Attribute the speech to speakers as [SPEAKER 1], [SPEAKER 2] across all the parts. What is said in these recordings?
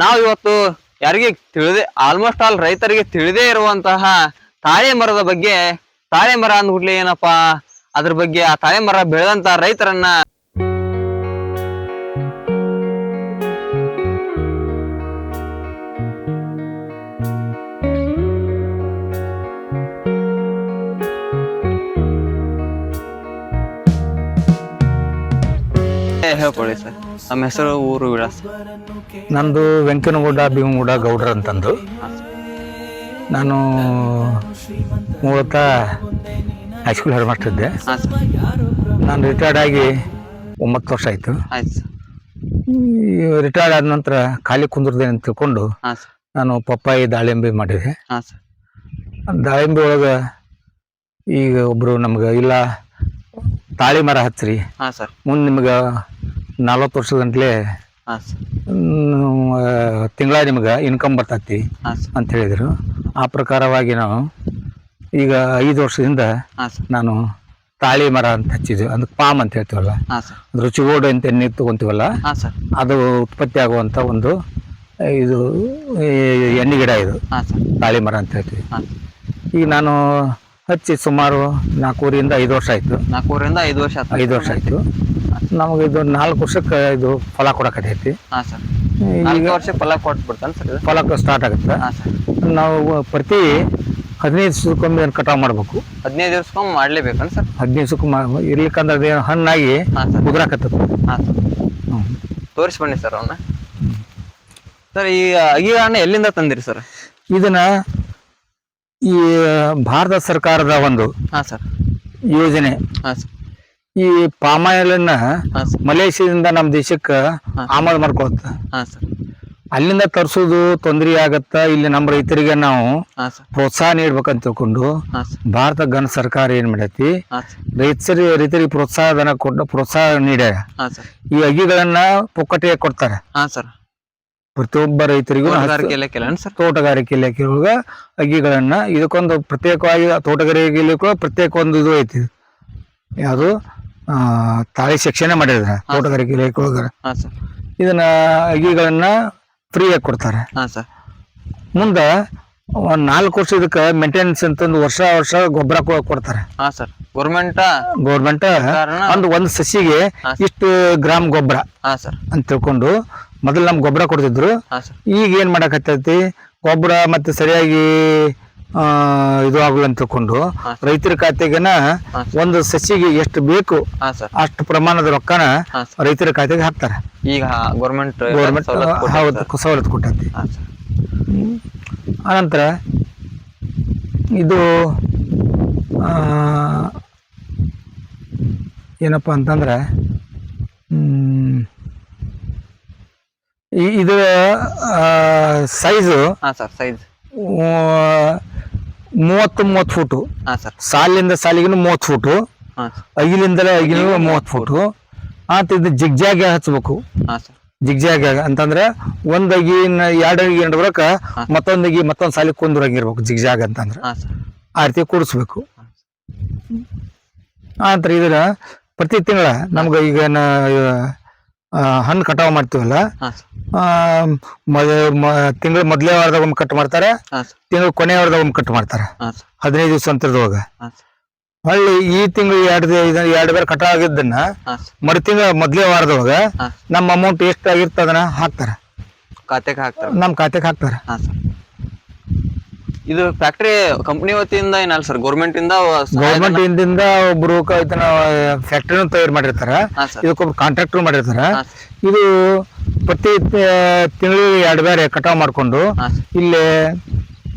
[SPEAKER 1] ನಾವು ಇವತ್ತು ಯಾರಿಗೆ ತಿಳಿದೇ ಆಲ್ಮೋಸ್ಟ್ ಆಲ್ ರೈತರಿಗೆ ತಿಳಿದೇ ಇರುವಂತಹ ತಾಳೆ ಮರದ ಬಗ್ಗೆ ತಾಳೆ ಮರ ಅಂದ್ಬಿಡ್ಲಿ ಏನಪ್ಪಾ, ಅದ್ರ ಬಗ್ಗೆ ಆ ತಾಳೆ ಮರ ಬೆಳೆದಂತ ರೈತರನ್ನ ಹೇಳ್ಕೊಳ್ಳಿ ಸರ್. ನಮ್ಮ ಹೆಸರು ಊರು ವಿಳಾಸ.
[SPEAKER 2] ನಂದು ವೆಂಕನಗೌಡ ಭೀಮಗೌಡ ಗೌಡ್ರ ಅಂತಂದು ನಾನು ಮೂಲತಃ ಹೈಸ್ಕೂಲ್ ಹೆಡ್ ಮಾಸ್ಟರ್ ಇದ್ದೆ
[SPEAKER 1] ಹಾಂ ಸರ್.
[SPEAKER 2] ನಾನು ರಿಟೈರ್ಡ್ ಆಗಿ ಒಂಬತ್ತು ವರ್ಷ ಆಯಿತು.
[SPEAKER 1] ಆಯ್ತು ಸರ್.
[SPEAKER 2] ರಿಟೈರ್ಡ್ ಆದ ನಂತರ ಖಾಲಿ ಕುಂದಿರ್ದೇನೆ ಅಂತ ತಿಳ್ಕೊಂಡು
[SPEAKER 1] ಹಾಂ ಸರ್.
[SPEAKER 2] ನಾನು ಪಪ್ಪಾಯಿ ದಾಳಿಂಬೆ ಮಾಡಿದೆ.
[SPEAKER 1] ಹಾಂ ಸರ್.
[SPEAKER 2] ದಾಳಿಂಬೆ ಒಳಗೆ ಈಗ ಒಬ್ಬರು ನಮ್ಗೆ ಇಲ್ಲ ತಾಳಿ ಮರ ಹಚ್ಚಿರಿ
[SPEAKER 1] ಹಾಂ ಸರ್.
[SPEAKER 2] ಮುಂದೆ ನಿಮ್ಗೆ ನಲ್ವತ್ತು ವರ್ಷದ ಗಂಟ್ಲೆ
[SPEAKER 1] ಹಾಂ ಸರ್.
[SPEAKER 2] ತಿಂಗಳ ನಿಮ್ಗೆ ಇನ್ಕಮ್ ಬರ್ತೈತಿ
[SPEAKER 1] ಹಾಂ ಸರ್.
[SPEAKER 2] ಅಂತ ಹೇಳಿದರು. ಆ ಪ್ರಕಾರವಾಗಿ ನಾವು ಈಗ ಐದು ವರ್ಷದಿಂದ
[SPEAKER 1] ಹಾಂ ಸರ್.
[SPEAKER 2] ನಾನು ತಾಳಿ ಮರ ಅಂತ ಹಚ್ಚಿದ್ವಿ. ಅದಕ್ಕೆ ಪಾಮ್ ಅಂತ ಹೇಳ್ತೀವಲ್ಲ?
[SPEAKER 1] ಹಾಂ ಸರ್.
[SPEAKER 2] ರುಚಿಗೋಡು ಅಂತ ಎಣ್ಣೆ ತಗೊಂತೀವಲ್ಲ?
[SPEAKER 1] ಹಾಂ ಸರ್.
[SPEAKER 2] ಅದು ಉತ್ಪತ್ತಿ ಆಗುವಂಥ ಒಂದು ಇದು ಎಣ್ಣೆ ಗಿಡ ಇದು. ತಾಳಿ ಮರ ಅಂತ ಹೇಳ್ತೀವಿ. ಈಗ ನಾನು ಹಚ್ಚಿ ಸುಮಾರು ನಾಲ್ಕೂರಿಂದ ಐದು ವರ್ಷ ಆಯಿತು.
[SPEAKER 1] ನಾಲ್ಕೂರಿಂದ ಐದು ವರ್ಷ ಆಯ್ತು.
[SPEAKER 2] ಐದು ವರ್ಷ ಆಯಿತು. ನಮಗೆ ಇದು ನಾಲ್ಕು ವರ್ಷಕ್ಕೆ ಇದು ಫಲ ಕೊಡಕತೈತಿ
[SPEAKER 1] ಹಾಂ ಸರ್.
[SPEAKER 2] ಈಗ
[SPEAKER 1] ವರ್ಷ ಫಲ ಕೊಟ್ಬಿಡ್ತಾನೆ ಸರ್ ಇದು?
[SPEAKER 2] ಫಲ ಸ್ಟಾರ್ಟ್ ಆಗುತ್ತೆ.
[SPEAKER 1] ಹಾಂ ಸರ್.
[SPEAKER 2] ನಾವು ಪ್ರತಿ ಹದಿನೈದು ದಿವಸಕ್ಕೊಮ್ಮೆ ಅದನ್ನ ಕಟಾವು ಮಾಡಬೇಕು.
[SPEAKER 1] ಹದಿನೈದು ದಿವ್ಸಕ್ಕೊಮ್ಮೆ ಮಾಡ್ಲೇಬೇಕನ್ ಸರ್?
[SPEAKER 2] ಹದಿನೈದು ದಿವಸಕ್ಕೆ ಮಾ ಇರ್ಲಿಕ್ಕಂದ್ರೆ ಅದೇನು ಹಣ್ಣಾಗಿ ಉದುರಾಕತ್ತದ.
[SPEAKER 1] ಹಾಂ ಸರ್.
[SPEAKER 2] ಹ್ಞೂ
[SPEAKER 1] ತೋರಿಸಿ ಬನ್ನಿ ಸರ್ ಅವನ್ನ ಸರ್ ಈ ಅಗಿ ಹಣ್ಣು ಎಲ್ಲಿಂದ ತಂದಿರಿ ಸರ್?
[SPEAKER 2] ಇದನ್ನ ಈ ಭಾರತ ಸರ್ಕಾರದ ಒಂದು
[SPEAKER 1] ಹಾಂ ಸರ್
[SPEAKER 2] ಯೋಜನೆ
[SPEAKER 1] ಹಾಂ ಸರ್
[SPEAKER 2] ಈ ಪಾಮಾಯಿಲನ್ನ
[SPEAKER 1] ಹಾಂ ಸರ್
[SPEAKER 2] ಮಲೇಷಿಯಾದಿಂದ ನಮ್ಮ ದೇಶಕ್ಕೆ. ಆಮದು
[SPEAKER 1] ಹಾಂ ಸರ್
[SPEAKER 2] ಅಲ್ಲಿಂದ ತರಿಸೋದು ತೊಂದರೆ ಆಗತ್ತ ಇಲ್ಲಿ ನಮ್ಮ ರೈತರಿಗೆ ನಾವು
[SPEAKER 1] ಹಾಂ ಸರ್
[SPEAKER 2] ಪ್ರೋತ್ಸಾಹ ನೀಡ್ಬೇಕಂತ ತಿಳ್ಕೊಂಡು
[SPEAKER 1] ಹಾಂ ಸರ್
[SPEAKER 2] ಭಾರತ ಗಣ ಸರ್ಕಾರ ಏನ್ ಮಾಡೈತಿ
[SPEAKER 1] ರೈತರಿಗೆ ಸರ್
[SPEAKER 2] ರೈತರಿ ರೈತರಿಗೆ ಪ್ರೋತ್ಸಾಹ ಧನ ಕೊಟ್ಟು ಪ್ರೋತ್ಸಾಹ ನೀಡ್ಯಾರ
[SPEAKER 1] ಹಾಂ ಸರ್
[SPEAKER 2] ಈ ಅಗಿಗಳನ್ನ ಪುಕ್ಕಟೆಗೆ ಕೊಡ್ತಾರೆ
[SPEAKER 1] ಹಾಂ ಸರ್
[SPEAKER 2] ಪ್ರತಿಯೊಬ್ಬ ರೈತರಿಗೂ
[SPEAKER 1] ತೋಟಗಾರಿಕೆ ಇಲಾಖೆ ಸರ್.
[SPEAKER 2] ತೋಟಗಾರಿಕೆ ಇಲಾಖೆ ಒಳಗ ಅಗಿಗಳನ್ನ ಇದಕ್ಕೊಂದು ಪ್ರತ್ಯೇಕವಾಗಿ ತೋಟಗಾರಿಕೆ ಇಲಾಖೆ ಪ್ರತ್ಯೇಕ ಒಂದು ಇದು ಐತಿ. ಯಾವುದು? ತಾಳಿ ಶಿಕ್ಷಣ ಮಾಡಿದ್ರೆ ತೋಟಗಾರಿಕೆ ಇಲಾಖೆ ಒಳಗ
[SPEAKER 1] ಹಾಂ ಸರ್.
[SPEAKER 2] ಇದನ್ನ ಅಗಿಗಳನ್ನ ಫ್ರೀಯಾಗಿ ಕೊಡ್ತಾರೆ.
[SPEAKER 1] ಹಾಂ ಸರ್.
[SPEAKER 2] ಮುಂದ ಒಂದ್ ನಾಲ್ಕು ವರ್ಷ ಇದಕ್ಕೆ ಮೇಂಟೆನೆನ್ಸ್ ಅಂತಂದು ವರ್ಷ ವರ್ಷ ಗೊಬ್ಬರ ಕೊಡ್ತಾರೆ.
[SPEAKER 1] ಹಾಂ ಸರ್. ಗೌರ್ಮೆಂಟ
[SPEAKER 2] ಗೌರ್ಮೆಂಟ್ ಒಂದು ಒಂದು ಸಸಿಗೆ ಇಷ್ಟು ಗ್ರಾಮ್ ಗೊಬ್ಬರ
[SPEAKER 1] ಹಾಂ ಸರ್.
[SPEAKER 2] ಅಂತ ತಿಳ್ಕೊಂಡು ಮೊದಲು ನಮ್ಗೆ ಗೊಬ್ಬರ ಕೊಡ್ತಿದ್ರು.
[SPEAKER 1] ಹಾಂ ಸರ್.
[SPEAKER 2] ಈಗ ಏನ್ ಮಾಡಕತ್ತೈತಿ? ಗೊಬ್ಬರ ಮತ್ತೆ ಸರಿಯಾಗಿ ಆ, ಇದು ಆಗಲ್ಲ ಅಂತ ತಿಳ್ಕೊಂಡು. ರೈತರ ಖಾತೆಗೆನ ಒಂದು ಸಸಿಗೆ ಎಷ್ಟು ಬೇಕು
[SPEAKER 1] ಹಾಂ ಸರ್.
[SPEAKER 2] ಅಷ್ಟು ಪ್ರಮಾಣದ ರೊಕ್ಕನ
[SPEAKER 1] ಹಾಂ ಸರ್.
[SPEAKER 2] ರೈತರ ಖಾತೆಗೆ ಹಾಕ್ತಾರೆ.
[SPEAKER 1] ಈಗ ಗೌರ್ಮೆಂಟ್
[SPEAKER 2] ಗೌರ್ಮೆಂಟ್ ಹೌದು ಸವಲತ್ತು ಕೊಟ್ಟೈತಿ.
[SPEAKER 1] ಆನಂತರ ಸರ್.
[SPEAKER 2] ಇದು ಆ, ಏನಪ್ಪ ಅಂತಂದ್ರೆ ಹ್ಮ್, ಇದು ಸೈಜು
[SPEAKER 1] ಹಾಂ ಸರ್ ಸೈಜ್
[SPEAKER 2] ಮೂವತ್ತು ಮೂವತ್ತು ಫೂಟು.
[SPEAKER 1] ಹಾಂ ಸರ್.
[SPEAKER 2] ಸಾಲಿಂದ ಸಾಲಿಗೂ ಮೂವತ್ತು ಫೂಟು.
[SPEAKER 1] ಹಾಂ
[SPEAKER 2] ಅಗಿಲಿಂದಲೇ ಅಗಿಲಿಗೂ ಮೂವತ್ತು ಫೂಟು. ಅಂತ ಇದು ಜಿಗ್ಜಾಗ ಹಚ್ಬೇಕು.
[SPEAKER 1] ಹಾಂ ಸರ್.
[SPEAKER 2] ಜಿಗ್ಜಾಗ ಅಂತಂದ್ರೆ ಒಂದ್ ಅಗಿನ ಎರಡು ಅಗಿ ಬರಕ ಮತ್ತೊಂದ್ ಅಗಿ ಮತ್ತೊಂದ್ ಸಾಲಿ ಕುಂದ್ರಂಗಿರ್ಬೇಕು ಜಿಗ್ಜಾಗ ಅಂತಂದ್ರೆ. ಆ ರೀತಿ ಕೂಡಿಸ್ಬೇಕು. ಆತರ ಇದರ ಪ್ರತಿ ತಿಂಗಳ ನಮ್ಗೆ ಈಗ ಹಣ್ಣು ಕಟಾವು ಮಾಡ್ತೀವಲ್ಲ? ತಿಂಗಳ ಮೊದಲೇ ವಾರದಾಗ ಒಮ್ಮೆ ಕಟ್ ಮಾಡ್ತಾರೆ. ತಿಂಗಳ ಕೊನೆ ವಾರದಾಗ ಒಮ್ಮೆ ಕಟ್ ಮಾಡ್ತಾರೆ. ಹದಿನೈದು ದಿವಸ ಅಂತರದೊಳಗ ಹೊಳ್ಳಿ ಈ ತಿಂಗಳು ಎರಡು ಎರಡು ಬೇರೆ ಕಟ್ ಆಗಿದ್ದನ್ನ ಮರು ತಿಂಗಳ ಮೊದಲೇ ವಾರದೊಳಗ ನಮ್ಮ ಅಮೌಂಟ್ ಎಷ್ಟು ಹಾಕ್ತಾರ ಅದನ್ನ ಹಾಕ್ತಾರೆ.
[SPEAKER 1] ಖಾತೆಗೆ ಹಾಕ್ತಾರೆ.
[SPEAKER 2] ನಮ್ಮ ಖಾತೆಗೆ ಹಾಕ್ತಾರೆ.
[SPEAKER 1] ಇದು ಫ್ಯಾಕ್ಟ್ರಿ ಕಂಪ್ನಿ ವತಿಯಿಂದ ಏನಲ್ಲ ಸರ್ ಗೌರ್ಮೆಂಟ್ ಇಂದ
[SPEAKER 2] ಗೌರ್ಮೆಂಟ್ ಇಂದಿಂದ ಒಬ್ರು ಕ- ಇದನ್ನ ಫ್ಯಾಕ್ಟ್ರಿನ ತಯಾರು ಮಾಡಿರ್ತಾರ.
[SPEAKER 1] ಹಾಂ
[SPEAKER 2] ಇದಕ್ಕೊಬ್ರು ಕಾಂಟ್ರಾಕ್ಟರ್ ಮಾಡಿರ್ತಾರ. ಇದು ಪ್ರತಿ ತಿಂಗಳು ಎರಡು ಬೇರೆ ಕಟಾವ್ ಮಾಡ್ಕೊಂಡು
[SPEAKER 1] ಹಾಂ
[SPEAKER 2] ಇಲ್ಲಿ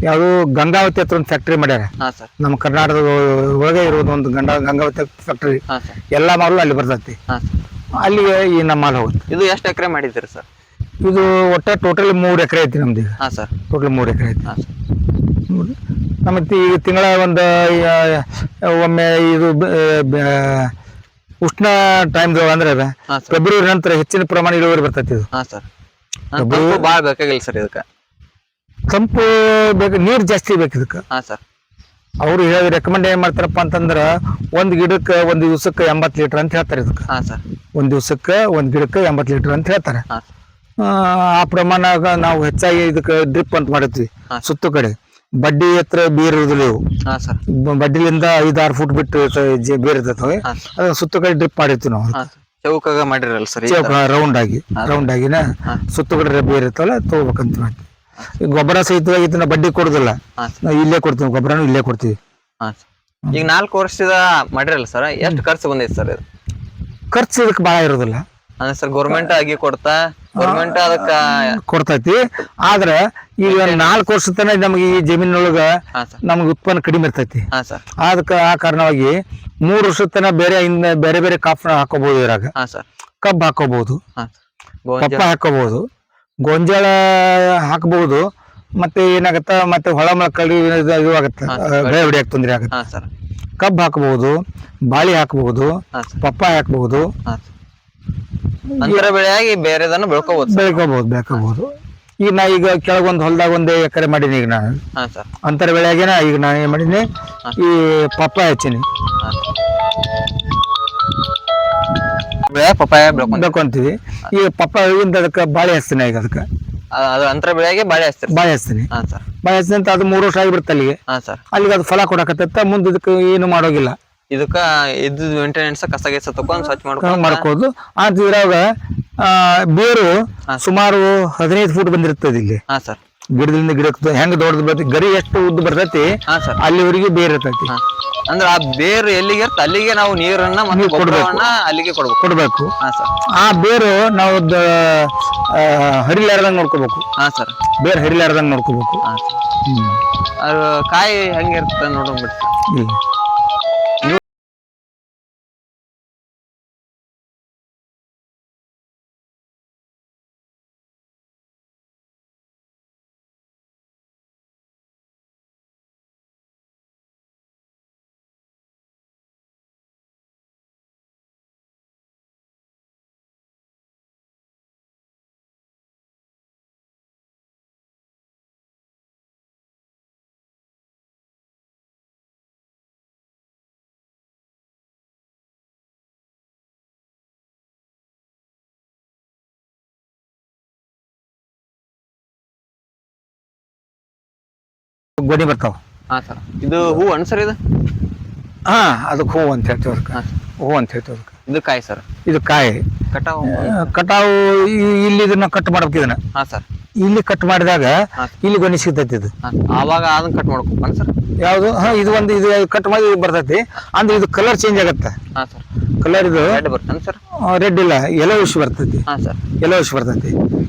[SPEAKER 2] ಯಾವುದು ಗಂಗಾವತಿ ಹತ್ರ ಒಂದು ಫ್ಯಾಕ್ಟ್ರಿ ಮಾಡ್ಯಾರ.
[SPEAKER 1] ಹಾಂ ಸರ್
[SPEAKER 2] ನಮ್ಮ ಕರ್ನಾಟಕದ ಒಳಗೆ ಇರೋದು ಒಂದು ಗಂಡ ಗಂಗಾವತಿ ಫ್ಯಾಕ್ಟ್ರಿ
[SPEAKER 1] ಎಲ್ಲ ಸರ್
[SPEAKER 2] ಎಲ್ಲಾ ಮಾಲು ಅಲ್ಲಿ ಬರ್ತೈತಿ.
[SPEAKER 1] ಹಾಂ ಸರ್
[SPEAKER 2] ಅಲ್ಲಿಗೆ ಈ ನಮ್ಮ ಮಾಲ್ ಹೋಗುತ್ತೆ.
[SPEAKER 1] ಇದು ಎಷ್ಟು ಎಕರೆ ಮಾಡಿದ್ದೀರಿ ಸರ್
[SPEAKER 2] ಇದು ಒಟ್ಟ ಟೋಟಲ್ ಮೂರು ಎಕರೆ ಐತಿ ನಮ್ದು ಈಗ.
[SPEAKER 1] ಹಾಂ ಸರ್
[SPEAKER 2] ಟೋಟಲ್ ಮೂರು ಎಕರೆ ಐತಿ.
[SPEAKER 1] ಹಾಂ ಸರ್
[SPEAKER 2] ನಮಗೆ ಈಗ ತಿಂಗಳ ಒಂದು ಒಮ್ಮೆ ಇದು ಉಷ್ಣ ಟೈಮ್ ಅಂದ್ರೆ ಫೆಬ್ರವರಿ ನಂತರ ಹೆಚ್ಚಿನ ಪ್ರಮಾಣ ಇಳುವರಿ ಬರ್ತೈತಿ ಇದು.
[SPEAKER 1] ಹಾ ಸರ್. ಭಾಳ ಬೇಕಾಗಿಲ್ಲ ಸರ್ ಇದಕ್ಕೆ.
[SPEAKER 2] ತಂಪು ಬೇಕು ನೀರು ಜಾಸ್ತಿ ಬೇಕು ಇದಕ್ಕೆ.
[SPEAKER 1] ಹಾಂ ಸರ್.
[SPEAKER 2] ಅವ್ರು ಹೇಳಿ ರೆಕಮೆಂಡ್ ಏನ್ ಮಾಡ್ತಾರಪ್ಪ ಅಂತಂದ್ರ ಒಂದ್ ಗಿಡಕ್ಕೆ ಒಂದ್ ದಿವಸಕ್ಕೆ ಎಂಬತ್ ಲೀಟರ್ ಅಂತ ಹೇಳ್ತಾರೆ ಇದಕ್ಕೆ.
[SPEAKER 1] ಹಾ ಸರ್.
[SPEAKER 2] ಒಂದ್ ದಿವಸಕ್ಕೆ ಒಂದ್ ಗಿಡಕ್ಕೆ ಎಂಬತ್ ಲೀಟರ್ ಅಂತ ಹೇಳ್ತಾರೆ.
[SPEAKER 1] ಹಾಂ
[SPEAKER 2] ಆ, ಪ್ರಮಾಣ ನಾವು ಹೆಚ್ಚಾಗಿ ಇದಕ್ಕೆ ಡ್ರಿಪ್ ಅಂತ
[SPEAKER 1] ಮಾಡಿದ್ವಿ.
[SPEAKER 2] ಸುತ್ತು ಕಡೆ. ಬಡ್ಡಿ ಹತ್ರ ಬೇರ್ ಇರುದಿಲ್ಲ ಇವು
[SPEAKER 1] ಹಾ ಸರ್
[SPEAKER 2] ಬಡ್ಡಿಲಿಂದ ಐದಾರು ಫುಟ್ ಬಿಟ್ಟು ಇರ್ತವೆ, ಜೆ- ಬೇರ್ ಇರ್ತವೆ
[SPEAKER 1] ಹಾ
[SPEAKER 2] ಅದನ್ನ ಸುತ್ತ ಕಡೆ ಡ್ರಿಪ್ ಮಾಡಿರ್ತೀವಿ ನಾವು.
[SPEAKER 1] ಹಾ ಚೌಕಾಗ ಮಾಡಿರಲ್ಲ ಸರ್
[SPEAKER 2] ರೌಂಡ್ ಆಗಿ ರೌಂಡ್ ಆಗಿನ ಸುತ್ತ ಕಡೆ ಬೇರ್ ಇರ್ತವಲ್ಲ ತಗೋಬೇಕಂತ ಮಾಡ್ತೀವಿ. ಈ ಗೊಬ್ಬರ ಸಹಿತವಾಗಿ ಇದನ್ನ ಬಡ್ಡಿ ಕೊಡುದಿಲ್ಲ.
[SPEAKER 1] ಹಾ
[SPEAKER 2] ನಾವು ಇಲ್ಲೇ ಕೊಡ್ತೀವಿ ಗೊಬ್ಬರನು ಇಲ್ಲೇ ಕೊಡ್ತೀವಿ.
[SPEAKER 1] ಹಾ ಸರ್ ಈಗ ನಾಲ್ಕು ವರ್ಷದ ಮಾಡಿರಲ್ಲ ಸರ್ ಎಷ್ಟು ಖರ್ಚು ಬಂದೈತೆ ಸರ್ ಇದು?
[SPEAKER 2] ಖರ್ಚು ಇದಕ್ಕೆ ಭಾಳ ಇರೋದಿಲ್ಲ.
[SPEAKER 1] ಅಂದ್ರೆ ಸರ್ ಗೌರ್ಮೆಂಟ್ ಆಗಿ ಕೊಡ್ತಾ ಗೌರ್ಮೆಂಟ್ ಅದಕ್ಕ
[SPEAKER 2] ಕೊಡ್ತೈತಿ. ಆದ್ರ ಈಗ ನಾಲ್ಕು ವರ್ಷ ತನ ನಮಗೆ ಈ ಜಮೀನೊಳಗ ನಮ್ಗೆ ಉತ್ಪನ್ನ ಕಡಿಮೆ ಇರ್ತೈತಿ. ಅದಕ್ಕ ಆ ಕಾರಣವಾಗಿ ಮೂರು ವರ್ಷದ ತನ ಬೇರೆ ಇಂದ ಬೇರೆ ಬೇರೆ ಕಾಫ್ ಹಾಕೋಬಹುದು ಇದ್ರಾಗ. ಕಬ್ಬು ಹಾಕೋಬಹುದು
[SPEAKER 1] ಕಪ್ಪ
[SPEAKER 2] ಪಪ್ಪ ಹಾಕೋಬಹುದು ಗೋಂಜಾಳ ಹಾಕಬಹುದು ಮತ್ತೆ ಏನಾಗತ್ತ? ಮತ್ತೆ ಹೊಳ ಮಳ ಕಡಿ ಇದು ಆಗತ್ತ. ಬೆಳೆ ಹೊಡಿಯಕ್ ತೊಂದ್ರೆ ಆಗತ್ತ. ಕಬ್ಬು ಹಾಕಬಹುದು ಬಾಳಿ ಹಾಕಬಹುದು
[SPEAKER 1] ಪಪ್ಪಾಯ
[SPEAKER 2] ಪಪ್ಪ ಹಾಕಬಹುದು
[SPEAKER 1] ಅಂತರ ಬೆಳೆಯಾಗಿ ಬೇರೆದನ್ನ ಬೆಳ್ಕೋಬಹುದು
[SPEAKER 2] ಬೆಳ್ಕೋಬಹುದು ಬೆಳ್ಕೋಬಹುದು ಈಗ ನಾ ಈಗ ಕೆಳಗೊಂದು ಹೊಲದಾಗ ಒಂದೇ ಎಕರೆ ಮಾಡೀನಿ ಈಗ ನಾನು
[SPEAKER 1] ಹಾ ಸರ್.
[SPEAKER 2] ಅಂತರ ಬೆಳೆಯಾಗೇನ ಈಗ ನಾನು ಏನ್ ಮಾಡೀನಿ ಈ ಪಪ್ಪಾಯ ಹಚ್ಚೀನಿ.
[SPEAKER 1] ಬೆಳೆ ಪಪ್ಪಾಯ ಬೆಳ್ಕೊಂಡ್
[SPEAKER 2] ಬೆಳ್ಕೊಂತೀವಿ. ಈಗ ಪಪ್ಪ ಇವಿಂದ ಅದಕ್ಕೆ ಬಾಳೆ ಹಚ್ತೀನಿ ಈಗ ಅದಕ್ಕೆ.
[SPEAKER 1] ಅದು ಅಂತರ ಬೆಳೆಯಾಗಿ ಬಾಳೆ ಹಚ್ತೀರಿ
[SPEAKER 2] ಬಾಳೆ ಹಚ್ತೀನಿ.
[SPEAKER 1] ಹಾ ಸರ್.
[SPEAKER 2] ಬಾಳೆ ಹಚ್ತೀನಿ ಅಂತ ಅದು ಮೂರು ವರ್ಷ ಆಗಿಬಿಡುತ್ತೆ ಅಲ್ಲಿಗೆ.
[SPEAKER 1] ಹಾ ಸರ್.
[SPEAKER 2] ಅಲ್ಲಿಗೆ ಅದು ಫಲ ಕೊಡಕತ್ತ ಮುಂದೆ ಇದಕ್ಕೆ ಏನು ಮಾಡೋಗಿಲ್ಲ
[SPEAKER 1] ಇದಕ್ಕ ಇದ್ದು ಮೇಂಟೆನೆನ್ಸ್ ಕಸ ಗಿಸ ತಕೊಂಡ್ ಸ್ವಚ್ಛ ಮಾಡ್ಕೊಂಡು
[SPEAKER 2] ಮಾಡ್ಕೋದು ಆ ಇದ್ರಾಗ ಆ, ಬೇರು ಸುಮಾರು ಹದಿನೈದು ಫೂಟ್ ಬಂದಿರ್ತದೆ ಇಲ್ಲಿ.
[SPEAKER 1] ಹಾ ಸರ್.
[SPEAKER 2] ಗಿಡದಿಂದ ಗಿಡಕ್ಕೆ ಹೆಂಗ್ ದೊಡ್ಡದು ಬರ್ತೈತಿ ಗರಿ ಎಷ್ಟು ಉದ್ದ ಬರ್ತೈತಿ
[SPEAKER 1] ಹಾ ಸರ್.
[SPEAKER 2] ಅಲ್ಲಿವರೆಗೆ ಬೇರ್ ಇರ್ತೈತಿ.
[SPEAKER 1] ಅಂದ್ರ ಆ ಬೇರು ಎಲ್ಲಿಗೆ ಇರ್ತ ಅಲ್ಲಿಗೆ ನಾವು ನೀರನ್ನ ಮತ್ತೆ ಗೊಬ್ಬರವನ್ನ ಅಲ್ಲಿಗೆ ಕೊಡ್ಬೇಕು.
[SPEAKER 2] ಕೊಡ್ಬೇಕು.
[SPEAKER 1] ಹಾ ಸರ್.
[SPEAKER 2] ಆ ಬೇರು ನಾವು ಹರಿಲಾರ್ದಂಗ್ ನೋಡ್ಕೋಬೇಕು.
[SPEAKER 1] ಹಾ ಸರ್.
[SPEAKER 2] ಬೇರ್ ಹರಿಲಾರ್ದಂಗ್ ನೋಡ್ಕೋಬೇಕು.
[SPEAKER 1] ಹಾ ಸರ್.
[SPEAKER 2] ಹ್ಮ್
[SPEAKER 1] ಅದು ಕಾಯಿ ಹೆಂಗಿರ್ತದೆ ನೋಡೋಣ ಬಿಡಿ
[SPEAKER 2] ಗೊನೆ ಬರ್ತಾವ.
[SPEAKER 1] ಹಾ ಸರ್. ಇದು ಹೂ ಹಣ್ಣು ಸರ್ ಇದು?
[SPEAKER 2] ಹಾ ಅದಕ್ಕೆ ಹೂ ಅಂತ ಹೇಳ್ತೇವೆ ಅದಕ್ಕೆ
[SPEAKER 1] ಹಾ ಸರ್.
[SPEAKER 2] ಅಂತ ಹೇಳ್ತೀವಿ ಅದಕ್ಕೆ
[SPEAKER 1] ಇದು ಕಾಯಿ ಸರ್.
[SPEAKER 2] ಇದು ಕಾಯಿ.
[SPEAKER 1] ಕಟಾವು
[SPEAKER 2] ಆ, ಕಟಾವು ಈ- ಇಲ್ಲಿ ಇದನ್ನ ಕಟ್ ಮಾಡ್ಬೇಕು ಇದನ್ನ.
[SPEAKER 1] ಹಾ ಸರ್.
[SPEAKER 2] ಇಲ್ಲಿ ಕಟ್ ಮಾಡಿದಾಗ ಇಲ್ಲಿ ಗೊನೆ ಸಿಗ್ತೈತಿ ಇದು.
[SPEAKER 1] ಹಾ ಆವಾಗ ಅದನ್ನ ಕಟ್ ಮಾಡ್ಕೊಬೇಕನ್ ಸರ್?
[SPEAKER 2] ಯಾವುದು? ಹಾ ಇದು ಒಂದು ಇದು ಕಟ್ ಮಾಡಿ ಇದು ಬರ್ತೈತಿ. ಅಂದ್ರೆ ಇದು ಕಲರ್ ಚೇಂಜ್ ಆಗತ್ತೆ.
[SPEAKER 1] ಹಾ ಸರ್.
[SPEAKER 2] ಕಲರ್ ಇದು
[SPEAKER 1] ರೆಡ್ ಬರ್ತಾನೆ ಸರ್?
[SPEAKER 2] ರೆಡ್ ಇಲ್ಲ ಎಲೆ ವಿಷ್ ಬರ್ತೈತಿ.
[SPEAKER 1] ಹಾ ಸರ್.
[SPEAKER 2] ಎಲೆ ವಿಷ್ ಬರ್ತೈತಿ.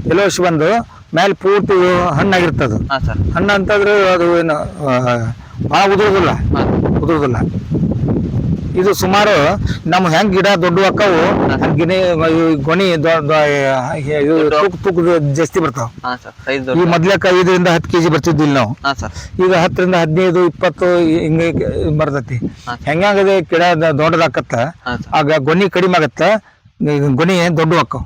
[SPEAKER 2] ಎಲೆ ವಿಷ್ ಬಂದು ಮೇಲೆ ಪೂರ್ತಿ ಹಣ್ಣಾಗಿರ್ತದ.
[SPEAKER 1] ಹಾ ಸರ್
[SPEAKER 2] ಹಣ್ಣು ಅಂತಂದ್ರೆ ಅದು ಏನು ಭಾಳ ಉದುರುದಿಲ್ಲ. ಉದುರುದಿಲ್ಲ. ಇದು ಸುಮಾರು ನಮ್ಮ ಹೆಂಗ್ ಗಿಡ ದೊಡ್ಡ ಅಕ್ಕವು ಗಿನಿ ಗೊಣಿ ತುಕ್ ಜಾಸ್ತಿ ಬರ್ತಾವ. ಈ ಮೊದ್ಲಕ್ಕ ಐದರಿಂದ ಹತ್ತು ಕೆಜಿ ಬರ್ತಿದ್ದಿಲ್ಲ ನಾವು. ಈಗ ಹತ್ತರಿಂದ ಹದಿನೈದು ಇಪ್ಪತ್ತು ಹಿಂಗೆ ಬರ್ತೈತಿ. ಹೆಂಗದ ಗಿಡ ದೊಡ್ಡದಾಕತ್ತ ಆಗ ಗೊನಿ ಕಡಿಮೆ ಆಗತ್ತ ಗೊನಿ ದೊಡ್ಡ ಅಕ್ಕವ್.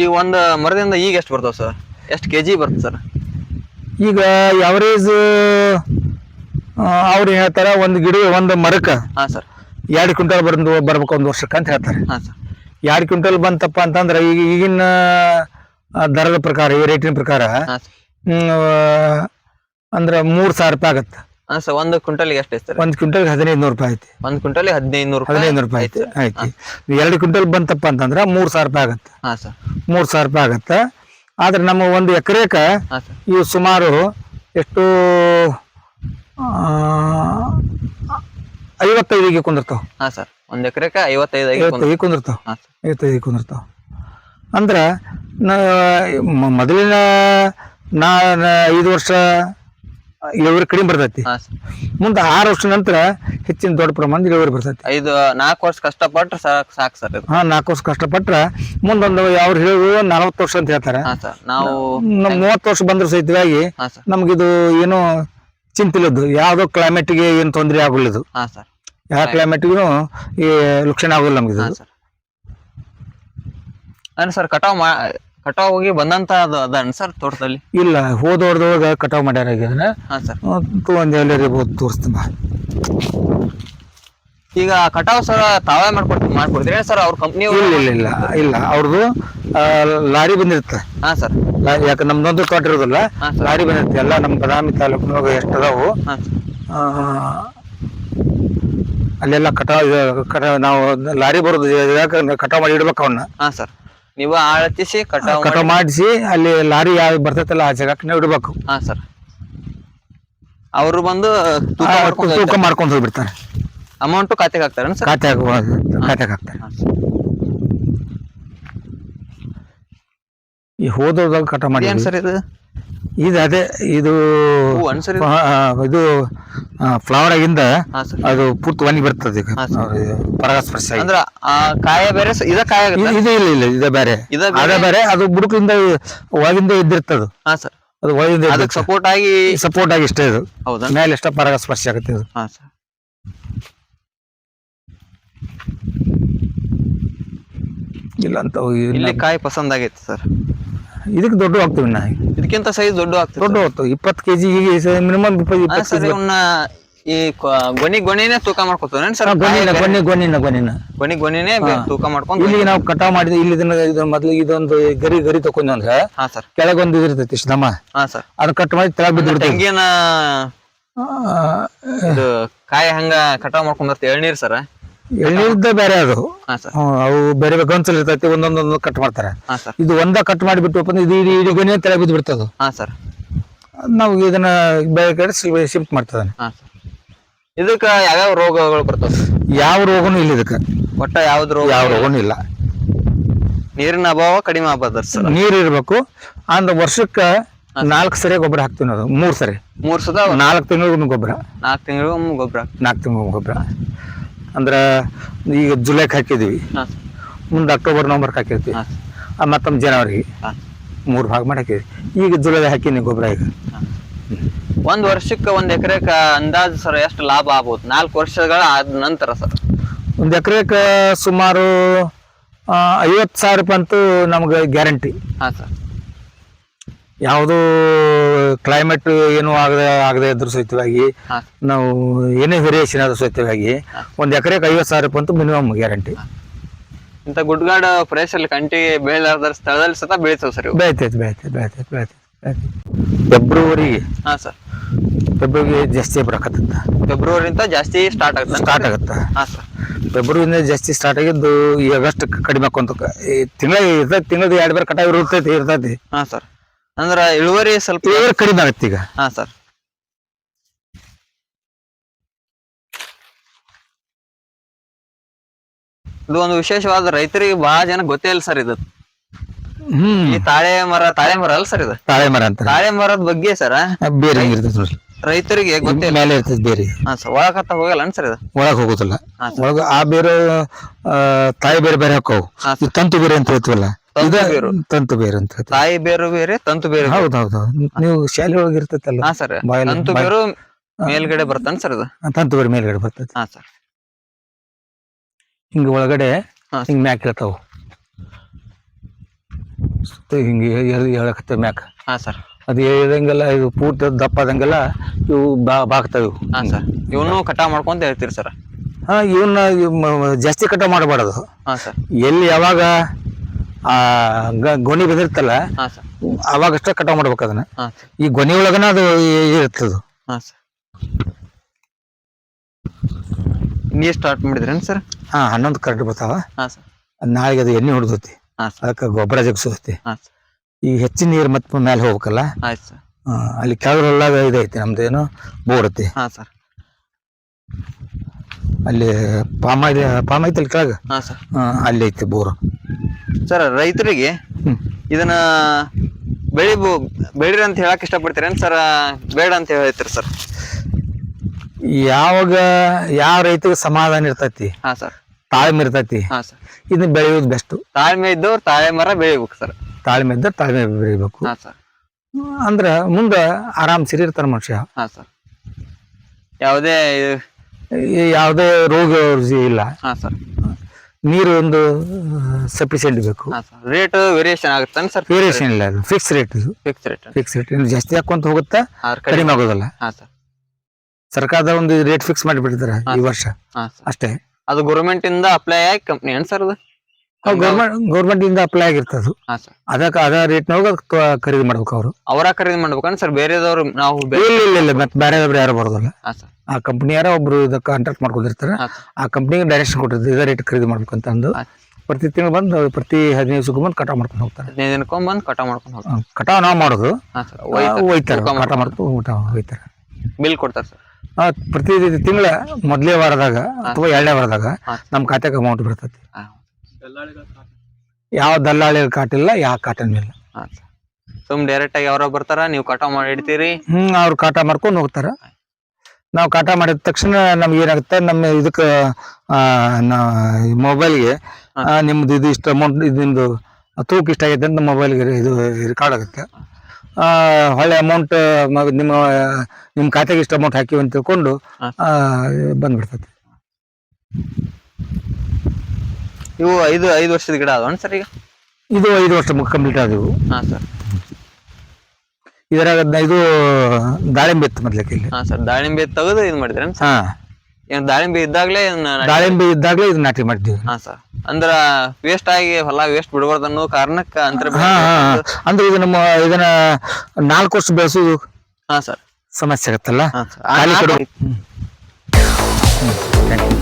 [SPEAKER 1] ಈಗ ಒಂದು ಮರದಿಂದ ಈಗ ಎಷ್ಟು ಬರ್ತಾವ ಸರ್? ಎಷ್ಟು ಕೆಜಿ ಬರ್ತದೆ ಸರ್?
[SPEAKER 2] ಈಗ ಯಾವರೇಜ್ ಅವ್ರು ಹೇಳ್ತಾರ ಒಂದು ಗಿಡ ಒಂದು ಮರಕ್ಕೆ
[SPEAKER 1] ಹಾಂ ಸರ್.
[SPEAKER 2] ಎರಡು ಕ್ವಿಂಟಲ್ ಬಂದು ಬರ್ಬೇಕು ಒಂದು ವರ್ಷಕ್ಕೆ ಅಂತ ಹೇಳ್ತಾರೆ.
[SPEAKER 1] ಹಾಂ ಸರ್.
[SPEAKER 2] ಎರಡು ಕ್ವಿಂಟಲ್ ಬಂತಪ್ಪ ಅಂತಂದ್ರೆ ಈಗ ಈಗಿನ ದರದ ಪ್ರಕಾರ ಈ ರೇಟಿನ ಪ್ರಕಾರ ಅಂದ್ರೆ ಮೂರು ಸಾವಿರ ರೂಪಾಯಿ ಆಗತ್ತೆ.
[SPEAKER 1] ಹಾ ಸರ್ ಒಂದು ಕ್ವಿಂಟಲ್ಗೆ ಎಷ್ಟು ಸರ್?
[SPEAKER 2] ಒಂದು ಕ್ವಿಂಟಲ್ಗೆ ಹದಿನೈದು ನೂರು ರೂಪಾಯಿ ಐತಿ.
[SPEAKER 1] ಒಂದು ಕ್ವಿಂಟಲ್ ಹದಿನೈದು ನೂರು
[SPEAKER 2] ಹದಿನೈದು ನೂರು ರೂಪಾಯಿ ಐತಿ ಐತಿ ಎರಡು ಕ್ವಿಂಟಲ್ ಬಂತಪ್ಪ ಅಂತಂದ್ರೆ ಮೂರು ಸಾವಿರ ರೂಪಾಯಿ ಆಗತ್ತೆ.
[SPEAKER 1] ಹಾ ಸರ್.
[SPEAKER 2] ಮೂರು ಸಾವಿರ ರೂಪಾಯಿ ಆಗತ್ತೆ. ಆದ್ರೆ ನಮ್ಮ ಒಂದು ಎಕರೆಕ
[SPEAKER 1] ಹಾ ಸರ್.
[SPEAKER 2] ಇವು ಸುಮಾರು ಎಷ್ಟು ಆ, ಐವತ್ತೈದಿಗೆ ಕುಂದಿರ್ತಾವ.
[SPEAKER 1] ಹಾ ಸರ್. ಒಂದ್ ಎಕರೆಕ ಐವತ್ತೈದು ಐದು
[SPEAKER 2] ಐವತ್ತೈದು ಕುಂದಿರ್ತಾವ.
[SPEAKER 1] ಹಾ ಸರ್.
[SPEAKER 2] ಐವತ್ತೈದು ಕುಂದಿರ್ತಾವ. ಅಂದ್ರ ನಾ ಮ- ಮೊದಲಿನ ನಾ ನಾ ಐದು ವರ್ಷ ಇಳುವರಿ ಕಡಿಮೆ ಬರ್ತೈತಿ.
[SPEAKER 1] ಹಾ ಸರ್.
[SPEAKER 2] ಮುಂದೆ ಆರು ವರ್ಷ ನಂತರ ಹೆಚ್ಚಿನ ದೊಡ್ಡ ಪ್ರಮಾಣದ ಇಳುವರಿ ಬರ್ತೈತಿ.
[SPEAKER 1] ಐದು ನಾಲ್ಕು ವರ್ಷ ಕಷ್ಟಪಟ್ರೆ ಸಾಕ್ ಸಾಕು ಸರ್ ಇದು.
[SPEAKER 2] ಹಾ ನಾಲ್ಕು ವರ್ಷ ಕಷ್ಟಪಟ್ರ ಮುಂದೊಂದು ಅವ್ರು ಹೇಳುವ ನಲವತ್ತು ವರ್ಷ ಅಂತ ಹೇಳ್ತಾರೆ.
[SPEAKER 1] ಹಾ ಸರ್. ನಾವು
[SPEAKER 2] ನಮ್ ಮೂವತ್ತು ವರ್ಷ ಬಂದ್ರ ಸಹಿತವಾಗಿ
[SPEAKER 1] ಹಾ ಸರ್.
[SPEAKER 2] ನಮ್ಗಿದು ಏನು ಚಿಂತಿಲ್ಲದ್ದು. ಯಾವುದೋ ಕ್ಲೈಮೇಟ್ಗೆ ಏನು ತೊಂದರೆ ಆಗುಲ್ಲದು
[SPEAKER 1] ಹಾ ಸರ್.
[SPEAKER 2] ಯಾವ ಕ್ಲೈಮೇಟ್ಗೂ ಈ ಲಕ್ಷಣ ಆಗುಲ್ಲ ನಮ್ಗಿದು.
[SPEAKER 1] ಹಾ ಸರ್. ಅನ್ ಸರ್ ಕಟಾವ್ ಮಾ ಕಟಾವ್ ಹೋಗಿ ಬಂದಂತ ಅದು ಅದನ್ ಸರ್ ತೋಟದಲ್ಲಿ?
[SPEAKER 2] ಇಲ್ಲ ಹೋದ ಹೊಡೆದೊಳಗ ಕಟಾವ್ ಮಾಡ್ಯಾರ ಈಗ ಅದನ್ನ
[SPEAKER 1] ಹಾ ಸರ್
[SPEAKER 2] ಒಂದು ಎಲ್ಲರಿರ್ಬೋದು ತೋರಿಸ್ತೀನಿ ಬಾ.
[SPEAKER 1] ಈಗ ಕಟಾವ್ ಸರ್ ತಾವೇ ಮಾಡ್ಕೊಡ್ತೀವಿ ಮಾಡ್ಕೊಡ್ತೀರಿ? ಸರ್ ಅವ್ರ ಕಂಪ್ನಿ
[SPEAKER 2] ಇಲ್ಲ ಇಲ್ಲ ಇಲ್ಲ ಇಲ್ಲ. ಅವ್ರದ್ದು ಲಾರಿ ಬಂದಿರುತ್ತೆ.
[SPEAKER 1] ಹಾ ಸರ್
[SPEAKER 2] ಲಾ- ಯಾಕೆ ನಮ್ದೊಂದು ತೋಟ ಇರೋದಿಲ್ಲ
[SPEAKER 1] ಹಾ, ಸರ್.
[SPEAKER 2] ಲಾರಿ ಬಂದಿರುತ್ತೆ. ಎಲ್ಲ ನಮ್ಮ ಬದಾಮಿ ತಾಲೂಕಿನೊಳಗೆ ಎಷ್ಟು ಅದಾವು?
[SPEAKER 1] ಹಾ
[SPEAKER 2] ಆ, ಅಲ್ಲೆಲ್ಲ ಕಟಾವ್ ಇದು ಕಟಾವ್ ನಾವು ಲಾರಿ ಬರೋದು ಯಾಕೆ ಕಟಾವ್ ಮಾಡಿ ಇಡ್ಬೇಕು ಅವನ್ನ
[SPEAKER 1] ಹಾ ಸರ್ ನೀವು ಆಳತಿಸಿ ಕಟಾವ್
[SPEAKER 2] ಕಟಾವ್ ಮಾಡಿಸಿ ಅಲ್ಲಿ ಲಾರಿ ಯಾವ ಬರ್ತೈತಲ್ಲ ಆ ಜಾಗಕ್ಕೆ ನಾವು ಇಡ್ಬೇಕು.
[SPEAKER 1] ಹಾ ಸರ್. ಅವರು ಬಂದು ತೂಕ ಮಾಡ್ಕೊಂಡು
[SPEAKER 2] ತೂಕ ಮಾಡ್ಕೊಂಡು ಹೋಗ್ಬಿಡ್ತಾರೆ.
[SPEAKER 1] ಅಮೌಂಟ್ ಖಾತೆಗೆ ಹಾಕ್ತಾರೆ ಸರ್?
[SPEAKER 2] ಖಾತೆ ಖಾತೆಗೆ ಹಾಕ್ತಾರೆ. ಈ ಹೋದಾಗ ಕಟಾವ್ ಮಾಡಿ
[SPEAKER 1] ಏನ್ ಸರ್ ಇದು?
[SPEAKER 2] ಇದು ಅದೇ ಇದು
[SPEAKER 1] ಹೂ ಇದು?
[SPEAKER 2] ಆ, ಆ, ಇದು ಫ್ಲವರ್ ಆಗಿಂದ
[SPEAKER 1] ಹಾ ಸರ್.
[SPEAKER 2] ಅದು ಪೂರ್ತಿ ಒಣಗಿ ಬರ್ತದೆ ಈಗ.
[SPEAKER 1] ಹಾ, ಸರ್.
[SPEAKER 2] ಪರಾಗಸ್ಪರ್ಶ ಆಗಿ.
[SPEAKER 1] ಅಂದ್ರ ಆ ಕಾಯ ಬೇರೆ ಸ- ಇದ ಕಾಯ
[SPEAKER 2] ಇದು ಇದು ಇಲ್ಲ ಇಲ್ಲ ಇದೆ ಬೇರೆ.
[SPEAKER 1] ಇದ
[SPEAKER 2] ಅದೇ ಬೇರೆ ಅದು ಬುಡಕಿಂದ ಒಳಗಿಂದ ಇದ್ದಿರ್ತದು.
[SPEAKER 1] ಹಾ ಸರ್.
[SPEAKER 2] ಅದು ಒಳಗಿಂದ
[SPEAKER 1] ಅದಕ್ಕೆ ಸಪೋರ್ಟ್ ಆಗಿ
[SPEAKER 2] ಸಪೋರ್ಟ್ ಆಗಿ ಇಷ್ಟೇ ಇದು.
[SPEAKER 1] ಹೌದಾ?
[SPEAKER 2] ಮೇಲೆ ಎಷ್ಟ ಪರಾಗಸ್ಪರ್ಶ ಆಗುತ್ತೆ ಇದು.
[SPEAKER 1] ಹಾ ಸರ್.
[SPEAKER 2] ಇಲ್ಲ ಅಂತ
[SPEAKER 1] ಇಲ್ಲಿ. ಕಾಯಿ ಪಸಂದ್ ಆಗೈತೆ ಸರ್.
[SPEAKER 2] ಇದಕ್ಕೆ ದೊಡ್ಡ ಹೋಗ್ತೀವಿ ನಾ
[SPEAKER 1] ಇದಕ್ಕಿಂತ ಸೈಜ್ ದೊಡ್ಡ ಆಗ್ತದೆ
[SPEAKER 2] ದೊಡ್ಡ ಹೋಗ್ತಾವ ಇಪ್ಪತ್ತು ಕೆಜಿ ಈಗ ಮಿನಿಮಮ್ ಇಪ್ಪತ್ತು ಇಪ್ಪತ್ತು
[SPEAKER 1] ಸರ್ ಈ ಗೊನಿ ಗೊನಿನೇ ತೂಕ ಮಾಡ್ಕೊತೇವೆ ಸರ್?
[SPEAKER 2] ಗೊನಿನ ಗೊನಿ ಗೊನಿನ ಗೊನಿನ.
[SPEAKER 1] ಗೊನಿ ಗೊನಿನೇ ಬೆ- ತೂಕ ಮಾಡ್ಕೊಂಡು
[SPEAKER 2] ಇಲ್ಲಿ ನಾವು ಕಟಾವ್ ಮಾಡಿದ ಇಲ್ಲಿ ಇದನ್ನ ಇದು ಮೊದ್ಲು ಇದೊಂದು ಗರಿ ಗರಿ ತಕೊಂಡ್ ಅಂದ್ರೆ
[SPEAKER 1] ಹಾ ಸರ್.
[SPEAKER 2] ಕೆಳಗೊಂದು ಇದಿರ್ತೈತಿ ಶ್ರಮ
[SPEAKER 1] ಹಾ ಸರ್.
[SPEAKER 2] ಅದನ್ನ ಕಟ್ ಮಾಡಿ ತೆಳಗ್ ಬಿದ್ದು ಬಿಡ್ತೈತಿ
[SPEAKER 1] ತೆಂಗಿನ ಇದು ಕಾಯಿ ಹಂಗ ಕಟಾವ್ ಮಾಡ್ಕೊಂಡ್ ಬರ್ತೀವಿ. ಎಳ್ನೀರ್ ಸರ್.
[SPEAKER 2] ಎಳ್ನೀರ್ದ ಬೇರೆ ಅದು.
[SPEAKER 1] ಹಾ ಸರ್.
[SPEAKER 2] ಹ್ಮ್, ಅವು ಬೇರೆ ಬೇರೆ ಗೊಂಚಲ್ ಇರ್ತೈತಿ ಒಂದೊಂದೊಂದು ಕಟ್ ಮಾಡ್ತಾರೆ.
[SPEAKER 1] ಹಾ ಸರ್.
[SPEAKER 2] ಇದು ಒಂದ ಕಟ್ ಮಾಡಿಬಿಟ್ಟು ಅಂದ್ರೆ ಇದು ಇಡೀ ಇಡೀ ಗೊನೆ ತಲೆ ಬಿದ್ದು ಬಿಡ್ತದ
[SPEAKER 1] ಹಾ ಸರ್.
[SPEAKER 2] ನಾವು ಇದನ್ನ ಬೇರೆ ಕಡೆ ಶಿಫ್ಟ್ ಮಾಡ್ತದೆ
[SPEAKER 1] ಹಾ ಸರ್. ಇದಕ್ಕ ಯಾವ್ಯಾವ ರೋಗಗಳು ಬರ್ತವೆ?
[SPEAKER 2] ಯಾವ ರೋಗನು ಇಲ್ಲ ಇದಕ್ಕೆ.
[SPEAKER 1] ಒಟ್ಟ ಯಾವ್ದು ರೋಗ?
[SPEAKER 2] ಯಾವ ರೋಗನೂ ಇಲ್ಲ.
[SPEAKER 1] ನೀರಿನ ಅಭಾವ ಕಡಿಮೆ ಆಗ್ಬಾರ್ದು ಸರ್.
[SPEAKER 2] ನೀರು ಇರ್ಬೇಕು. ಅಂದ್ರೆ ವರ್ಷಕ್ಕ ನಾಲ್ಕು ಸರಿ ಗೊಬ್ಬರ ಹಾಕ್ತೀವಿ ನಾವು. ಮೂರ್ ಸರಿ.
[SPEAKER 1] ಮೂರ್ ಸದ
[SPEAKER 2] ನಾಲ್ಕು ತಿಂಗಳಿಗೊಮ್ಮೆ ಗೊಬ್ಬರ.
[SPEAKER 1] ನಾಲ್ಕು ತಿಂಗಳು ಗೊಬ್ಬರ
[SPEAKER 2] ನಾಲ್ಕು ತಿಂಗಳಿಗೊಮ್ಮೆ ಗೊಬ್ಬರ. ಅಂದ್ರೆ ಈಗ ಜುಲೈಕ್ ಹಾಕಿದೀವಿ. ಮುಂದೆ ಅಕ್ಟೋಬರ್ ನವಂಬರ್ಗೆ ಹಾಕಿರ್ತೀವಿ. ಮತ್ತೊಮ್ಮೆ ಜನವರಿಗೆ
[SPEAKER 1] ಹಾ.
[SPEAKER 2] ಮೂರು ಭಾಗ ಮಾಡಿ ಹಾಕಿದ್ವಿ. ಈಗ ಜುಲೈ ಹಾಕಿನಿ ಗೊಬ್ಬರ ಈಗ.
[SPEAKER 1] ಒಂದು ವರ್ಷಕ್ಕೆ ಒಂದು ಎಕರೆಕ ಅಂದಾಜು ಸರ್ ಎಷ್ಟು ಲಾಭ ಆಗ್ಬೋದು? ನಾಲ್ಕು ವರ್ಷಗಳ ಆದ ನಂತರ ಸರ್.
[SPEAKER 2] ಒಂದು ಎಕರೆಕ ಸುಮಾರು ಐವತ್ತು ಸಾವಿರ ರೂಪಾಯಿ ಅಂತೂ ನಮ್ಗೆ ಗ್ಯಾರಂಟಿ.
[SPEAKER 1] ಹಾಂ ಸರ್.
[SPEAKER 2] ಯಾವುದು ಕ್ಲೈಮೇಟ್ ಏನು ಆಗದೆ ಆಗದೆ ಇದ್ರ ಸಹಿತವಾಗಿ ನಾವು ಏನೇ ವೇರಿಯೇಷನ್ ಆದ್ರೂ ಸಹಿತವಾಗಿ ಒಂದು ಎಕರೆಗೆ ಐವತ್ತು ಸಾವಿರ ರೂಪಾಯಿ ಅಂತ ಮಿನಿಮಮ್ ಗ್ಯಾರಂಟಿ
[SPEAKER 1] ಇಂತ ಗುಡ್ಗಾಡ ಪ್ರದೇಶದಲ್ಲಿ ಕಂಟಿ ಬೆಳೆಲಾರ್ದ ಸ್ಥಳದಲ್ಲಿ ಸತ ಬೆಳೀತಾವೆ ಸರ್
[SPEAKER 2] ಬೆಳಿತೈತೆ ಬೆಳಿತೈತೆ ಬೆಳಿತೈತೆ ಬೆಳಿತೈತೆ ಫೆಬ್ರವರಿ
[SPEAKER 1] ಹಾಂ ಸರ್.
[SPEAKER 2] ಫೆಬ್ರವರಿ ಜಾಸ್ತಿ ಬರಕತ್ತಂತ.
[SPEAKER 1] ಫೆಬ್ರವರಿಯಿಂದ ಜಾಸ್ತಿ ಸ್ಟಾರ್ಟ್ ಆಗುತ್ತೆ.
[SPEAKER 2] ಸ್ಟಾರ್ಟ್ ಆಗುತ್ತೆ.
[SPEAKER 1] ಹಾಂ ಸರ್.
[SPEAKER 2] ಫೆಬ್ರವರಿಯಿಂದ ಜಾಸ್ತಿ ಸ್ಟಾರ್ಟ್ ಆಗಿದ್ದು ಈ ಆಗಸ್ಟ್ ಕಡಿಮೆ ಆಕೊಂತ ತಿಂಗಳ ಇರ್ತೈತೆ ತಿಂಗಳದ ಎರಡು ಬೇರೆ ಕಟಾವ್ ಇರ್ತೈತಿ ಇರ್ತೈತಿ.
[SPEAKER 1] ಹಾಂ ಸರ್. ಅಂದ್ರ ಇಳುವರಿ ಸ್ವಲ್ಪ
[SPEAKER 2] ಇಳುವರಿ ಕಡಿಮೆ ಆಗುತ್ತೆ ಈಗ.
[SPEAKER 1] ಹಾ ಸರ್. ಇದು ಒಂದು ವಿಶೇಷವಾದ ರೈತರಿಗೆ ಬಹಳ ಜನ ಗೊತ್ತೇ ಇಲ್ಲ ಸರ್ ಇದು.
[SPEAKER 2] ಹ್ಮ್.
[SPEAKER 1] ಈ ತಾಳೆ ಮರ ತಾಳೆ ಮರ ಅಲ್ಲ ಸರ್ ಇದು?
[SPEAKER 2] ತಾಳೆ ಮರ ಅಂತ.
[SPEAKER 1] ತಾಳೆ ಮರದ ಬಗ್ಗೆ ಸರ್
[SPEAKER 2] ಬೇರೆ ನೋಡ್ರಿ.
[SPEAKER 1] ರೈತರಿಗೆ ಗೊತ್ತೇ ಇಲ್ಲ.
[SPEAKER 2] ಮೇಲೆ ಬೇರೆ.
[SPEAKER 1] ಹಾ ಸರ್ ಒಳಕತ್ತ ಹೋಗಲ್ಲ ಸರ್ ಇದು?
[SPEAKER 2] ಒಳಗ್ ಹೋಗುದಿಲ್ಲ. ಒಳಗ ಆ ಬೇರೆ ಆ, ತಾಯಿ ಬೇರೆ ಬೇರೆ ಹಾಕವು. ಈ ತಂತು ಬೇರೆ ಅಂತ ಹೇಳ್ತೀವಲ್ಲ.
[SPEAKER 1] ತಂತು ಬೇರು.
[SPEAKER 2] ತಂತು ಬೇರೆ ಅಂತ
[SPEAKER 1] ತಾಯಿ ಬೇರು ಬೇರೆ ತಂತು ಬೇರು
[SPEAKER 2] ಹೌದು ಹೌದ್ ನೀವು ಶಾಲೆ ಒಳಗೆ ಇರ್ತೈತಲ್ಲ?
[SPEAKER 1] ಹಾ ಸರ್. ತಂತು ಬೇರು ಮೇಲ್ಗಡೆ ಬರ್ತಾನ ಸರ್
[SPEAKER 2] ಅದು ತಂತು ಬೇರು ಮೇಲ್ಗಡೆ ಬರ್ತೈತಿ.
[SPEAKER 1] ಹಾ ಸರ್.
[SPEAKER 2] ಹಿಂಗ ಒಳಗಡೆ
[SPEAKER 1] ಹಿಂಗ
[SPEAKER 2] ಹಿಂಗ್ ಮ್ಯಾಕ್ ಇರ್ತಾವ. ಸುತ್ತ ಹಿಂಗೆ ಹೇಳಕತ್ತ ಮ್ಯಾಕ್.
[SPEAKER 1] ಹಾ ಸರ್.
[SPEAKER 2] ಅದು ಹೇಳಿದಂಗೆಲ್ಲ ಇದು ಪೂರ್ತಿ ದಪ್ಪ ಆದಂಗೆಲ್ಲ ಇವು ಬಾ ಬಾಗ್ತಾವ ಇವು.
[SPEAKER 1] ಹಾ ಸರ್. ಇವನು ಕಟಾವ್ ಮಾಡ್ಕೊಂತ ಹೇಳ್ತೀರಿ ಸರ್.
[SPEAKER 2] ಹಾ ಇವನ್ನ ಜಾಸ್ತಿ ಕಟಾವ್ ಮಾಡಬಾರ್ದು.
[SPEAKER 1] ಹಾ ಸರ್.
[SPEAKER 2] ಎಲ್ಲಿ ಯಾವಾಗ ಆ ಗ- ಗೊನಿ ಬೆದಿರ್ತಲ್ಲ
[SPEAKER 1] ಹಾ ಸರ್.
[SPEAKER 2] ಅವಾಗಷ್ಟ ಕಟಾವ್ ಮಾಡ್ಬೇಕು ಅದನ್ನ.
[SPEAKER 1] ಹಾ
[SPEAKER 2] ಈ ಗೊನಿ ಒಳಗನ ಅದು ಇ- ಇರ್ತದು.
[SPEAKER 1] ಹಾ ಸರ್. ನೀರ್ ಸ್ಟಾರ್ಟ್ ಮಾಡಿದ್ರೇನು ಸರ್?
[SPEAKER 2] ಹಾ ಹನ್ನೊಂದು ಕರೆಕ್ಟ್ ಬರ್ತಾವ.
[SPEAKER 1] ಹಾ ಸರ್.
[SPEAKER 2] ಅದ್ ನಾಳೆಗೆ ಅದು ಎಣ್ಣೆ ಹೊಡ್ದೈತಿ.
[SPEAKER 1] ಹಾ ಸರ್.
[SPEAKER 2] ಅದಕ್ಕೆ ಗೊಬ್ಬರ ಜಗ್ಸೋತಿ.
[SPEAKER 1] ಹಾ ಸರ್.
[SPEAKER 2] ಈ ಹೆಚ್ಚಿನ ನೀರು ಮತ್ತೆ ಮೇಲೆ ಹೋಗ್ಬೇಕಲ್ಲ?
[SPEAKER 1] ಆಯ್ತು ಸರ್.
[SPEAKER 2] ಆ, ಅಲ್ಲಿ ಕೆಳಗೆ ಇದೈತಿ ನಮ್ದೇನು ಬೋರ್ ಐತಿ.
[SPEAKER 1] ಹಾ ಸರ್.
[SPEAKER 2] ಅಲ್ಲಿ ಪಾಮ ಇದೆ ಪಾಮ ಐತಲ್ಲಿ ಕೆಳಗ?
[SPEAKER 1] ಹಾ ಸರ್.
[SPEAKER 2] ಅಲ್ಲಿ ಐತಿ ಬೋರ್.
[SPEAKER 1] ಸರ್ ರೈತರಿಗೆ ಇದನ್ನ ಬೆಳಿಬೋ ಬೆಳಿರಿ ಅಂತ ಹೇಳಕ್ ಇಷ್ಟಪಡ್ತೀರೇನು ಸರ್? ಬೇಡ ಅಂತ ಹೇಳ್ತೀರ ಸರ್?
[SPEAKER 2] ಯಾವಾಗ ಯಾವ ರೈತಗೆ ಸಮಾಧಾನ ಇರ್ತೈತಿ?
[SPEAKER 1] ಹಾಂ ಸರ್.
[SPEAKER 2] ತಾಳ್ಮೆ ಇರ್ತೈತಿ?
[SPEAKER 1] ಹಾಂ ಸರ್.
[SPEAKER 2] ಇದನ್ನ ಬೆಳೆಯೋದು ಬೆಸ್ಟ್.
[SPEAKER 1] ತಾಳ್ಮೆ ಇದ್ದವ್ರು ತಾಳೆ ಮರ ಬೆಳಿಬೇಕು ಸರ್.
[SPEAKER 2] ತಾಳ್ಮೆ ಇದ್ದ ತಾಳ್ಮೆ ಬೆಳಿಬೇಕು.
[SPEAKER 1] ಹಾ ಸರ್.
[SPEAKER 2] ಅಂದ್ರೆ ಮುಂದೆ ಆರಾಮ್ ಸಿರಿ ಇರ್ತಾರೆ ಮನುಷ್ಯ.
[SPEAKER 1] ಹಾಂ ಸರ್. ಯಾವುದೇ
[SPEAKER 2] ಯಾವುದೇ ರೋಗ ಇಲ್ಲ.
[SPEAKER 1] ಹಾ ಸರ್.
[SPEAKER 2] ನೀರು ಒಂದು ಸಫಿಷಿಯಂಟ್ ಬೇಕು.
[SPEAKER 1] ಹಾ ಸರ್. ರೇಟ್ ವೇರಿಯೇಷನ್ ಆಗುತ್ತಾನೆ ಸರ್?
[SPEAKER 2] ವೇರಿಯೇಷನ್ ಇಲ್ಲ ಅದು. ಫಿಕ್ಸ್ ರೇಟ್ ಇದು.
[SPEAKER 1] ಫಿಕ್ಸ್ ರೇಟ್
[SPEAKER 2] ಫಿಕ್ಸ್ ರೇಟ್ ಇನ್ನು ಜಾಸ್ತಿ ಹಾಕೊಂತ ಹೋಗುತ್ತಾ?
[SPEAKER 1] ಕಡಿಮೆ
[SPEAKER 2] ಆಗೋದಲ್ಲ ಆಗೋದಿಲ್ಲ.
[SPEAKER 1] ಹಾ ಸರ್.
[SPEAKER 2] ಸರ್ಕಾರದ ಒಂದು ರೇಟ್ ಫಿಕ್ಸ್ ಮಾಡಿಬಿಟ್ಟಿದ್ದಾರೆ ಈ ವರ್ಷ.
[SPEAKER 1] ಹಾ ಸರ್.
[SPEAKER 2] ಅಷ್ಟೇ.
[SPEAKER 1] ಅದು ಗೌರ್ಮೆಂಟ್ ಇಂದ ಅಪ್ಲೈ ಆಗಿ ಕಂಪ್ನಿ ಏನ್ ಸರ್ ಅದು?
[SPEAKER 2] ಗೌರ್ಮೆಂಟ್ ಗೌರ್ಮೆಂಟ್ ಇಂದ ಅಪ್ಲೈ ಆಗಿರ್ತದೆ. ಅದು
[SPEAKER 1] ಹಾ ಸರ್
[SPEAKER 2] ಅದಕ್ಕೆ ಅದ ರೇಟ್ನೊಳಗೆ ಖರೀದಿ ಮಾಡ್ಬೇಕು ಅವರು.
[SPEAKER 1] ಅವರ ಖರೀದಿ ಮಾಡ್ಬೇಕಂದ್ರೆ ಸರ್ ಬೇರೆದವ್ರು ನಾವು ಬೇ-
[SPEAKER 2] ಇಲ್ಲ ಇಲ್ಲ ಇಲ್ಲ ಮತ್ತೆ ಬೇರೆ ಯಾರು ಬರೋದಿಲ್ಲ.
[SPEAKER 1] ಹಾ ಸರ್
[SPEAKER 2] ಆ ಕಂಪ್ನಿಯಾರ ಒಬ್ರು ಇದಕ್ಕೆ ಕಾಂಟ್ರಾಕ್ಟ್ ಮಾಡ್ಕೊಂಡಿರ್ತಾರೆ
[SPEAKER 1] ಹಾ
[SPEAKER 2] ಆ ಕಂಪ್ನಿಗೆ ಡೈರೆಕ್ಷನ್ ಕೊಟ್ಟಿರ್ತಾರೆ ಇದೇ ರೇಟ್ ಖರೀದಿ ಮಾಡ್ಬೇಕು ಅಂತ ಅಂದು. ಪ್ರತಿ ತಿಂಗಳು ಬಂದು ಪ್ರತಿ ಹದಿನೈದು ದಿವಸಕ್ಕೂ ಬಂದು ಕಟಾವ್ ಮಾಡ್ಕೊಂಡು ಹೋಗ್ತಾರೆ.
[SPEAKER 1] ಹದಿನೈದು ದಿನಕ್ಕೊಂದ್ ಬಂದು ಕಟಾವ್ ಮಾಡ್ಕೊಂಡು ಹೋಗ್ತಾರೆ.
[SPEAKER 2] ಹ್ಮ್. ಕಟಾವ್ ನಾವು ಮಾಡೋದು.
[SPEAKER 1] ಹಾ ಸರ್
[SPEAKER 2] ಒಯ್ತಾರೆ
[SPEAKER 1] ತೂಕ
[SPEAKER 2] ಕಟಾವ್ ಮಾಡ್ಕೊಂಡು. ಊಟ ಒಯ್ತಾರೆ.
[SPEAKER 1] ಬಿಲ್ ಕೊಡ್ತಾರೆ ಸರ್
[SPEAKER 2] ಆ, ಪ್ರತಿ ತಿಂಗಳ ಮೊದಲೇ ವಾರದಾಗ ಅಥವಾ ಎರಡನೇ ವಾರದಾಗ
[SPEAKER 1] ಹಾ.
[SPEAKER 2] ನಮ್ಮ ಖಾತೆಗೆ ಅಮೌಂಟ್ ಬರ್ತೈತಿ.
[SPEAKER 1] ಹಾ.
[SPEAKER 2] ಯಾವ ದಲ್ಲಾಳಿಗಳ ಕಾಟಿಲ್ಲ ಯಾವ ಕಾಟನ್ ಇಲ್ಲ.
[SPEAKER 1] ಹಾ ಸರ್ ಸುಮ್ ಡೈರೆಕ್ಟ್ ಆಗಿ ಅವರ ಬರ್ತಾರ ನೀವು ಕಟಾವ್ ಮಾಡಿ ಇಡ್ತೀರಿ
[SPEAKER 2] ಹ್ಮ್ ಅವ್ರು ಕಾಟ ಮಾಡ್ಕೊಂಡು ಹೋಗ್ತಾರ. ನಾವು ಕಾಟ ಮಾಡಿದ ತಕ್ಷಣ ನಮ್ಗೆ ಏನಾಗುತ್ತೆ ನಮ್ಮ ಇದಕ್ಕೆ ಮೊಬೈಲ್ಗೆ ನಿಮ್ದು ಇದು ಇಷ್ಟು ಅಮೌಂಟ್ ಇದು ನಿಮ್ದು ತೂಕ ಇಷ್ಟ ಆಗೈತೆ ಅಂತ ಮೊಬೈಲ್ಗೆ ಇದು ರೆಕಾರ್ಡ್ ಆಗುತ್ತೆ. ಆ, ಹೊಳ್ಳೆ ಅಮೌಂಟ್ ನಿಮ್ಮ ನಿಮ್ಮ ಖಾತೆಗೆ ಇಷ್ಟು ಅಮೌಂಟ್ ಹಾಕಿವಿ ಅಂತ ತಿಳ್ಕೊಂಡು. ಆ, ಬಂದ್ಬಿಡ್ತೈತಿ.
[SPEAKER 1] ಇವು ಐದು ಐದು ವರ್ಷದ ಗಿಡ ಅದಾವನ್ ಸರ್ ಈಗ?
[SPEAKER 2] ಇದು ಐದು ವರ್ಷ ಕಂಪ್ಲೀಟ್ ಆದವು.
[SPEAKER 1] ಹಾ ಸರ್.
[SPEAKER 2] ಇದ್ರಾಗ ಇದು ದಾಳಿಂಬೆ ಇತ್ತು ಮೊದ್ಲಕ್ಕೆ ಇಲ್ಲಿ
[SPEAKER 1] ಹಾ ಸರ್ ದಾಳಿಂಬೆ ತೆಗೆದು ಇದು ಮಾಡಿದ್ರೆ
[SPEAKER 2] ಹಾ.
[SPEAKER 1] ಏನ್ ದಾಳಿಂಬೆ ಇದ್ದಾಗ್ಲೇ
[SPEAKER 2] ದಾಳಿಂಬೆ ಇದ್ದಾಗಲೇ ಇದು ನಾಟಿ ಮಾಡ್ತೀವಿ.
[SPEAKER 1] ಹಾ ಸರ್. ಅಂದ್ರ ವೇಸ್ಟ್ ಆಗಿ ಹೊಲ ವೇಸ್ಟ್ ಬಿಡಬಾರ್ದು ಅನ್ನೋ ಕಾರಣಕ್ಕ ಅಂತರ
[SPEAKER 2] ಹಾ ಹಾ ಹಾ. ಅಂದ್ರೆ ಇದು ನಮ್ಮ ಇದನ್ನ ನಾಲ್ಕು ವರ್ಷ ಬೆಳೆಸೋದು
[SPEAKER 1] ಹಾ ಸರ್.
[SPEAKER 2] ಸಮಸ್ಯೆ ಆಗತ್ತಲ್ಲ?
[SPEAKER 1] ಹಾ ಸರ್.
[SPEAKER 2] ಖಾಲಿ ಕೊಡು. Thank you.